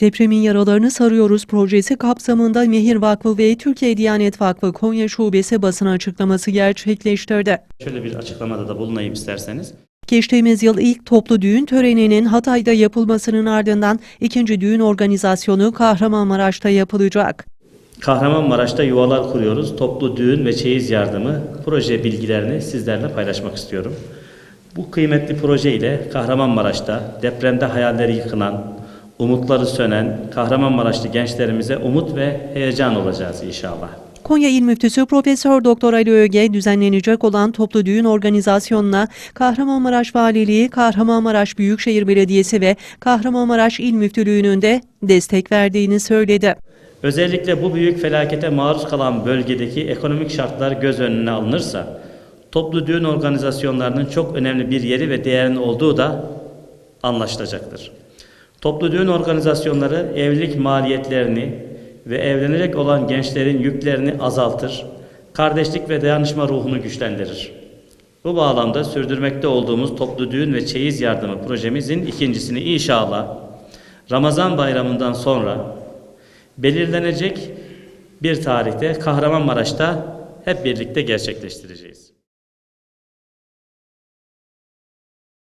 Depremin yaralarını sarıyoruz projesi kapsamında Mehir Vakfı ve Türkiye Diyanet Vakfı Konya Şubesi basın açıklaması gerçekleştirdi. Şöyle bir açıklamada da bulunayım isterseniz. Geçtiğimiz yıl ilk toplu düğün töreninin Hatay'da yapılmasının ardından ikinci düğün organizasyonu Kahramanmaraş'ta yapılacak. Kahramanmaraş'ta yuvalar kuruyoruz. Toplu düğün ve çeyiz yardımı proje bilgilerini sizlerle paylaşmak istiyorum. Bu kıymetli proje ile Kahramanmaraş'ta depremde hayalleri yıkılan, umutları sönen Kahramanmaraşlı gençlerimize umut ve heyecan olacağız inşallah. Konya İl Müftüsü Profesör Doktor Ali Öge düzenlenecek olan toplu düğün organizasyonuna Kahramanmaraş Valiliği, Kahramanmaraş Büyükşehir Belediyesi ve Kahramanmaraş İl Müftülüğü'nün de destek verdiğini söyledi. Özellikle bu büyük felakete maruz kalan bölgedeki ekonomik şartlar göz önüne alınırsa, toplu düğün organizasyonlarının çok önemli bir yeri ve değerinin olduğu da anlaşılacaktır. Toplu düğün organizasyonları evlilik maliyetlerini ve evlenecek olan gençlerin yüklerini azaltır, kardeşlik ve dayanışma ruhunu güçlendirir. Bu bağlamda sürdürmekte olduğumuz toplu düğün ve çeyiz yardımı projemizin ikincisini inşallah Ramazan bayramından sonra belirlenecek bir tarihte Kahramanmaraş'ta hep birlikte gerçekleştireceğiz.